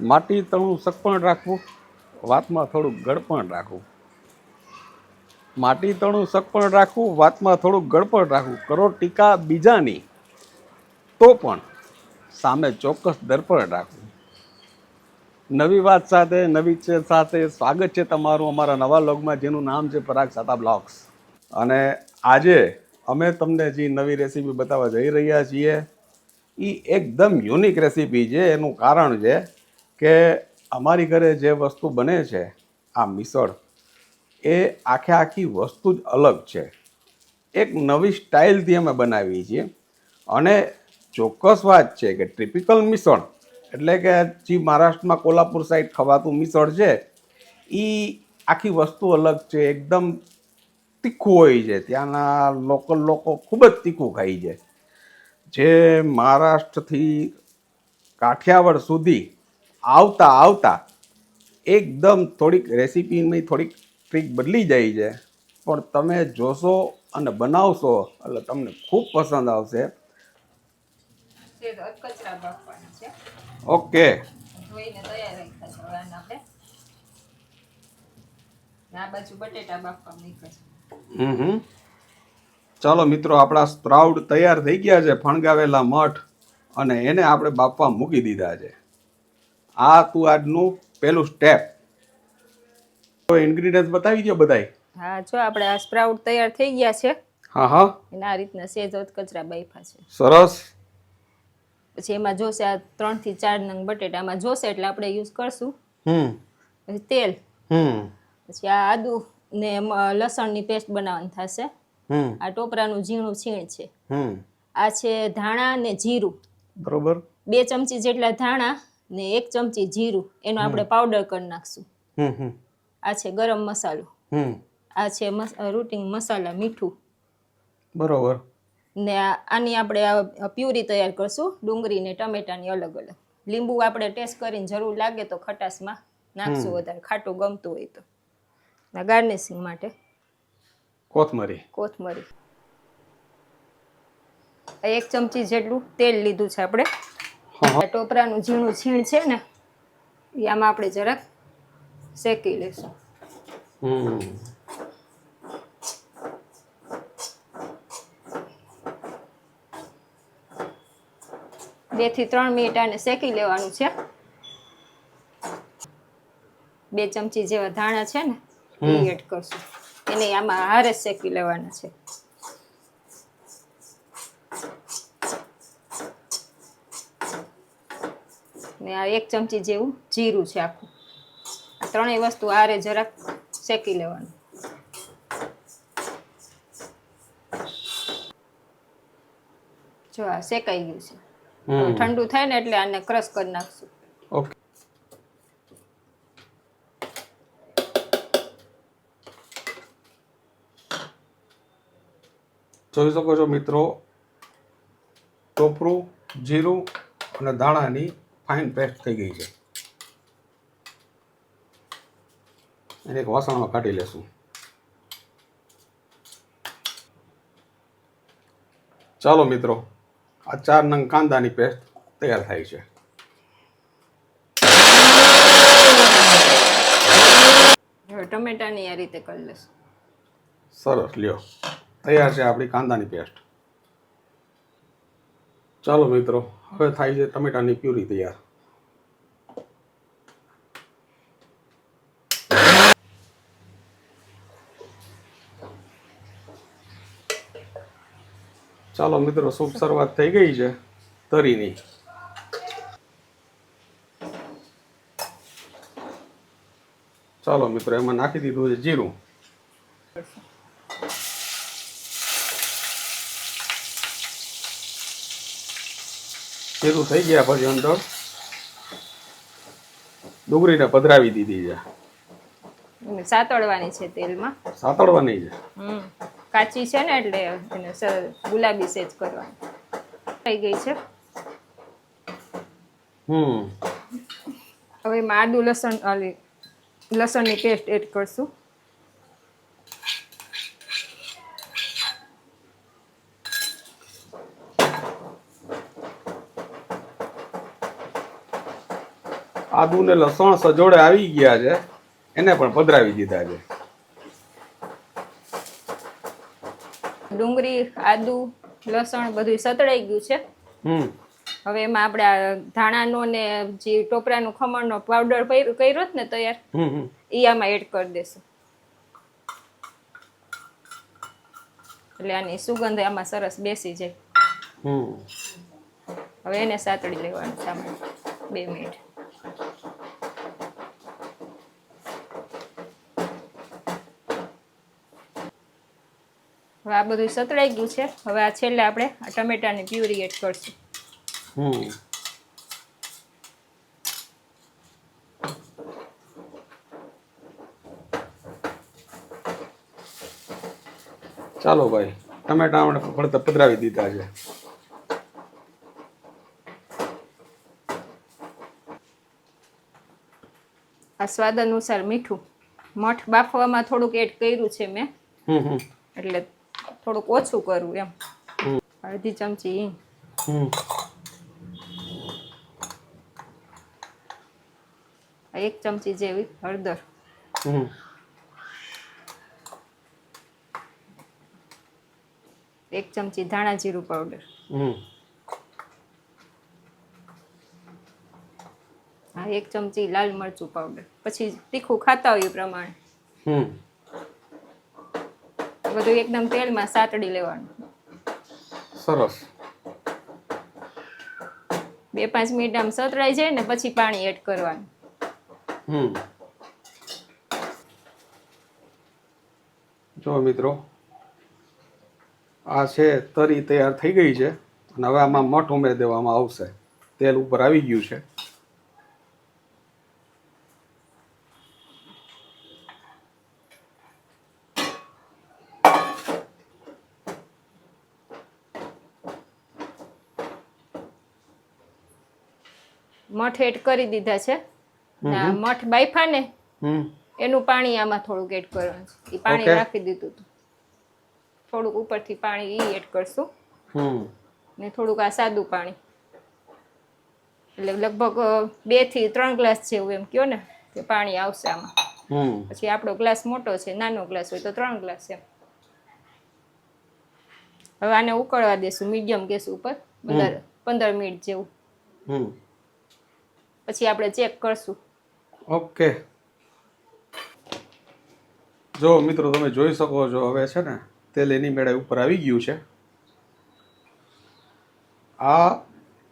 માટી તણું સગપણ રાખવું, વાતમાં થોડુંક ગળપણ રાખવું. માટી તણું સગપણ રાખવું, વાતમાં થોડુંક ગળપણ રાખવું. કરો ટીકા બીજાની, તો પણ સામે ચોક્કસ દર્પણ રાખવું. નવી વાત સાથે, નવી છે સાથે સ્વાગત છે તમારું અમારા નવા લોગમાં, જેનું નામ છે પરાગ સાતા બ્લોગ્સ. અને આજે અમે તમને જે નવી રેસીપી બતાવવા જઈ રહ્યા છીએ એ એકદમ યુનિક રેસીપી છે. એનું કારણ છે કે અમારી ઘરે જે વસ્તુ બને છે, આ મિસળ, એ આખે આખી વસ્તુ જ અલગ છે. એક નવી સ્ટાઇલથી અમે બનાવીએ છીએ. અને ચોક્કસ વાત છે કે ટ્રિપિકલ મિસળ, એટલે કે જે મહારાષ્ટ્રમાં કોલ્હાપુર સાઈડ ખવાતું મિસળ છે એ આખી વસ્તુ અલગ છે, એકદમ તીખું હોય છે. ત્યાંના લોકલ લોકો ખૂબ જ તીખું ખાય છે. જે મહારાષ્ટ્રથી કાઠિયાવાડ સુધી આવતા આવતા એકદમ થોડીક રેસીપીની થોડીક ટ્રીક બદલી જાય છે. પણ તમે જોશો અને બનાવશો એટલે તમને ખૂબ પસંદ આવશે. ઓકે. ચાલો મિત્રો આપણા સ્પ્રાઉડ તૈયાર થઈ ગયા છે ફણગાવેલા મઠ અને એને આપણે બાપવા મૂકી દીધા છે. આ તું આજનું પહેલું સ્ટેપ તો ઇન્ગ્રીડિયન્ટ્સ બતાવી દો બધાય. હા જો આપણે આ સ્પ્રાઉટ તૈયાર થઈ ગયા છે. હા હા. અને આ રીતના સેજોત કચરા બાફા છે. સરસ. પછી એમાં જોશે આ ત્રણથી ચાર નંગ બટેટામાં જોશે એટલે આપણે યુઝ કરશું. હમ. પછી તેલ. હમ. પછી આ આદુ ને લસણની પેસ્ટ બનાવવાની થશે. હમ. આ ટોપરાનું ઝીણું છીણ છે. હમ. આ છે ધાણા ને જીરું. બરોબર. બે ચમચી જેટલા ધાણા ને એક ચમચી જીરું એનો આપણે પાવડર કરી નાખશું. આ છે ગરમ મસાલો. આ છે રૂટિંગ મસાલા મીઠું. બરોબર. ને આની આપણે પ્યુરી તૈયાર કરશું ડુંગળી ને ટમેટાની અલગ અલગ. લીંબુ આપણે ટેસ્ટ કરીને જરૂર લાગે તો ખટાશમાં નાખશું વધારે. ખાટું ગમતું હોય તો. ગાર્નિશિંગ માટે. કોથમરી. કોથમરી. એક ચમચી જેટલું તેલ લીધું છે આપણે. ટોપરાનું ઝીણું છીણ છે ને એ આમાં આપણે જરાક શેકી લેશું બેથી ત્રણ મિનિટ આને શેકી લેવાનું છે. બે ચમચી જેવા ધાણા છે ને એ એડ કરશું. એને આમાં હારે શેકી લેવાના છે. ને આ એક ચમચી જેવું જીરું છે આખું. આ ત્રણેય વસ્તુ આરે જરાક શેકી લેવાનું. જો આ શેકાઈ ગયું છે. ઠંડુ થાય ને એટલે આને ક્રશ કરી નાખશું. ઓકે. જોઈ શકો છો મિત્રો ટોપરું જીરું અને ધાણાની ફાઇન પેસ્ટ થઈ ગઈ છે. એને એક વાસણમાં કાઢી લેશું. ચાલો મિત્રો આ ચાર નંગ કાંદાની પેસ્ટ તૈયાર થાય છે. ટમેટાની આ રીતે કરી લેશું. સરસ લ્યો. તૈયાર છે આપણી કાંદાની પેસ્ટ. ચાલો મિત્રો હવે થાય છે ટમેટાની પ્યુરી તૈયાર. ચાલો મિત્રો, શુભ શરૂઆત થઈ ગઈ છે તરીની. ચાલો મિત્રો, એમાં નાખી દીધું છે જીરું. જીરું થઈ ગયા પછી અંદર ડુંગળીને પધરાવી દીધી છે. સાતળવાની છે તેલમાં. સાતળવાની છે. કાચી છે ને એટલે એને ગુલાબી સેજ કરવાની. થઈ ગઈ છે. હમ. હવે આદુ લસણ લસણની પેસ્ટ એડ કરશું. આદુ ને લસણ સજોડે આવી ગયા છે એને પણ પધરાવી દીધા છે. ડુંગળી આદુ લસણ બધું સતળાઈ ગયું છે. હમ. હવે એમાં આપણે આ ધાણાનો ને જે ટોપરાનું ખમણનો પાવડર કર્યો જ ને તૈયાર એ આમાં એડ કરી દેશું. એટલે આની સુગંધ આમાં સરસ બેસી જાય. હમ. હવે એને સાતડી લેવાનું સામે બે મિનિટ. હવે આ બધું સતળાઈ ગયું છે. હવે આ છેલ્લે આપણે આ ટમેટાની પ્યુરી એડ કરશું. હમ. ચાલો ભાઈ ટમેટા આપણે ફળતા પધરાવી દીધા છે. આ સ્વાદ અનુસાર મીઠું. મઠ બાફવામાં થોડુંક એડ કર્યું છે મેં. એટલે થોડુંક ઓછું કરવું એમ. અડધી ચમચી એક ચમચી જેવી હળદર. એક ચમચી ધાણા જીરું પાવડર હમ. હા એક ચમચી લાલ મરચું પાવડર પછી તીખું ખાતા હોય એ પ્રમાણે. હમ. બધું એકદમ તેલમાં સાતડી લેવાનું. સરસ. બે પાંચ મિનિટ આમ સતરાઈ જાય ને પછી પાણી એડ કરવાનું. હમ. જો મિત્રો આ છે તરી તૈયાર થઈ ગઈ છે. અને હવે આમાં મઠ ઉમેરી દેવામાં આવશે. તેલ ઉપર આવી ગયું છે. મઠ એડ કરી દીધા છે. મઠ બાઈફા ને એનું પાણી આમાં થોડુંક એડ કરવાનું છે. એ પાણી. રાખી દીધું હતું થોડુંક ઉપરથી પાણી ઈ એડ કરશું. ને થોડુંક આ સાદું પાણી. એટલે લગભગ બેથી ત્રણ ગ્લાસ જેવું એમ કયો ને કે પાણી આવશે આમાં. હમ. પછી આપણો ગ્લાસ મોટો છે નાનો ગ્લાસ હોય તો ત્રણ ગ્લાસ એમ. હવે આને ઉકળવા દેશું મીડિયમ ગેસ ઉપર પંદર મિનિટ જેવું. પછી આપણે ચેક કરશું. ઓકે. જો મિત્રો તમે જોઈ શકો છો હવે છે ને તેલ એની મેળે ઉપર આવી ગયું છે. આ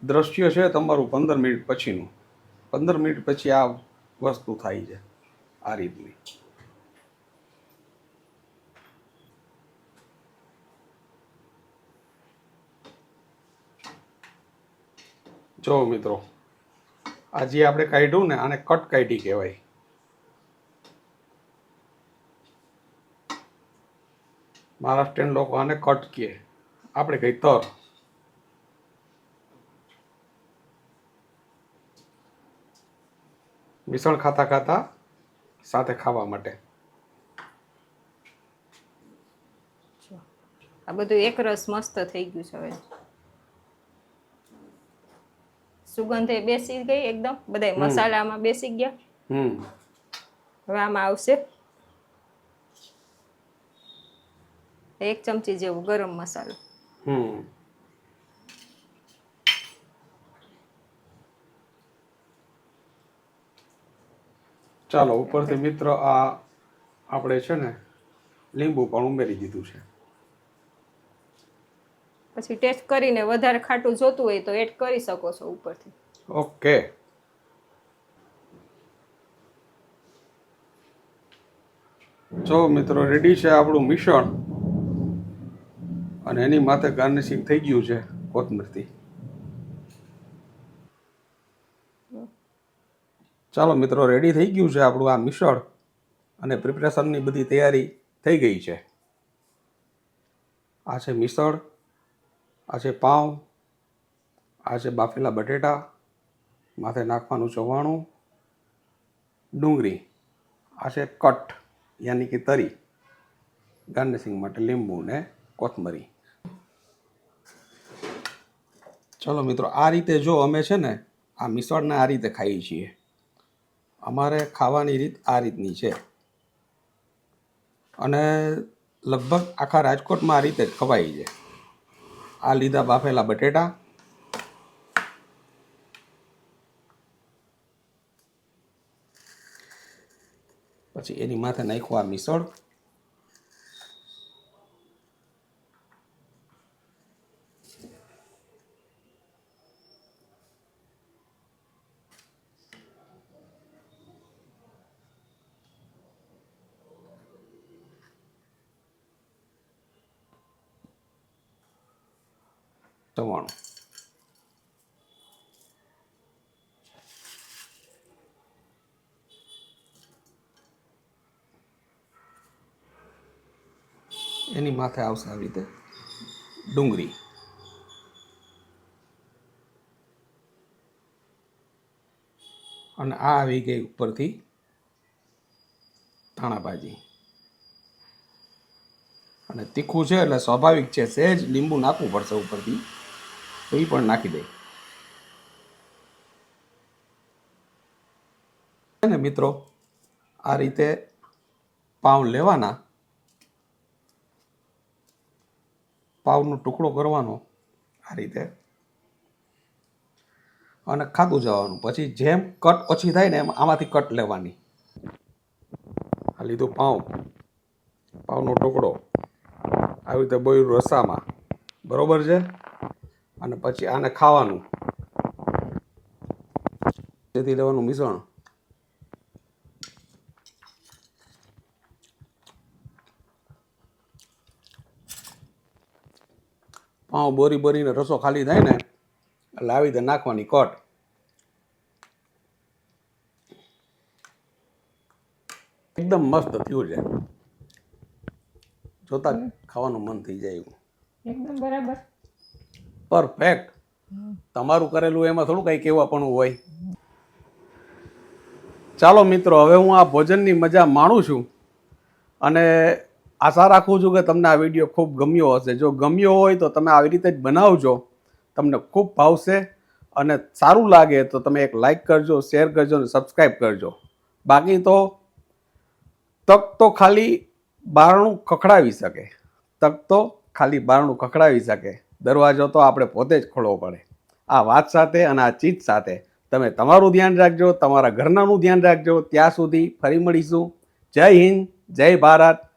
દ્રશ્ય છે તમારું પંદર મિનિટ પછીનું. પંદર મિનિટ પછી આ વસ્તુ થાય છે, આ રીતની. જો મિત્રો આ જે આપણે કાઢ્યું ને, આને કટ કાઢી કહેવાય. મહારાષ્ટ્રીયન લોકો આને કટ કહે. આપણે કઈ તર. મિશ્રણ ખાતા ખાતા સાથે ખાવા માટે. આ બધું એક રસ મસ્ત થઈ ગયું છે હવે. સુગંધ એ બેસી ગઈ એકદમ. બધા મસાલામાં બેસી ગયા. હમ. હવે આમાં આવશે એક ચમચી જેવું ગરમ મસાલો. ચાલો ઉપરથી મિત્ર આ આપણે છે ને લીંબુ પણ ઉમેરી દીધું છે. પછી ટેસ્ટ કરીને વધારે ખાટું જોતું હોય તો એડ કરી શકો છો ઉપરથી. ઓકે જો મિત્રો રેડી છે આપણું મિશ્રણ અને એની માથે ગાર્નિશિંગ થઈ ગયું છે કોથમીરથી. ચાલો મિત્રો રેડી થઈ ગયું છે આપણું આ મિશ્રણ અને પ્રિપરેશનની બધી તૈયારી થઈ ગઈ છે. આ છે મિસળ આ છે પાઉં આ છે બાફેલા બટેટા, માથે નાખવાનું ચવાણું, ડુંગળી આ છે કટ યાની કે તરી, ગાર્નિશિંગ માટે લીંબુ ને કોથમરી. ચલો મિત્રો, આ રીતે જો અમે છે ને, આ મિસળને આ રીતે ખાઈએ છીએ. અમારે ખાવાની રીત આ રીતની છે. અને લગભગ આખા રાજકોટમાં આ રીતે જ ખવાય છે. આ લીધા બાફેલા બટેટા. પછી એની માથે નાખવા મિસળ. ચવાણું એની માથે આવશે આવી રીતે. ડુંગળી. અને આ આવી ગઈ ઉપરથી ધાણા ભાજી અને તીખું છે એટલે સ્વાભાવિક છે, સહેજ લીંબુ નાખવું પડશે ઉપરથી. તો એ પણ નાખી દે. ને મિત્રો, આ રીતે પાવ લેવાના, પાવનો ટુકડો કરવાનો આ રીતે. અને ખાધું જવાનું. પછી જેમ કટ ઓછી થાય ને એમ આમાંથી કટ લેવાની. આ લીધું પાઉં પાઉનો ટુકડો. આવી રીતે બોયું રસામાં. બરોબર છે? અને પછી આને ખાવાનું. જેથી લેવાનું મિશ્રણ. પાઉં બોરી બોરીને રસો ખાલી થાય ને, એટલે આવી રીતે નાખવાની કટ. એકદમ મસ્ત થયું છે. જોતા ખાવાનું મન થઈ જાય એકદમ બરાબર. પરફેક્ટ તમારું કરેલું એમાં થોડું કંઈ પણ હોય. ચાલો મિત્રો, હવે હું આ ભોજનની મજા માણું છું અને આશા રાખું છું કે તમને આ વીડિયો ખૂબ ગમ્યો હશે. જો ગમ્યો હોય તો તમે આવી રીતે જ બનાવજો. તમને ખૂબ ભાવશે અને સારું લાગે તો તમે એક લાઈક કરજો શેર કરજો અને સબસ્ક્રાઈબ કરજો. બાકી તો તક તો ખાલી બારણું ખખડાવી શકે. તક તો ખાલી બારણું ખખડાવી શકે. દરવાજો તો આપણે પોતે જ ખોલવો પડે. આ વાત સાથે અને આ ચીજ સાથે તમે તમારું ધ્યાન રાખજો, તમારા ઘરનાનું ધ્યાન રાખજો. ત્યાં સુધી ફરી મળીશું. જય હિન્દ, જય ભારત.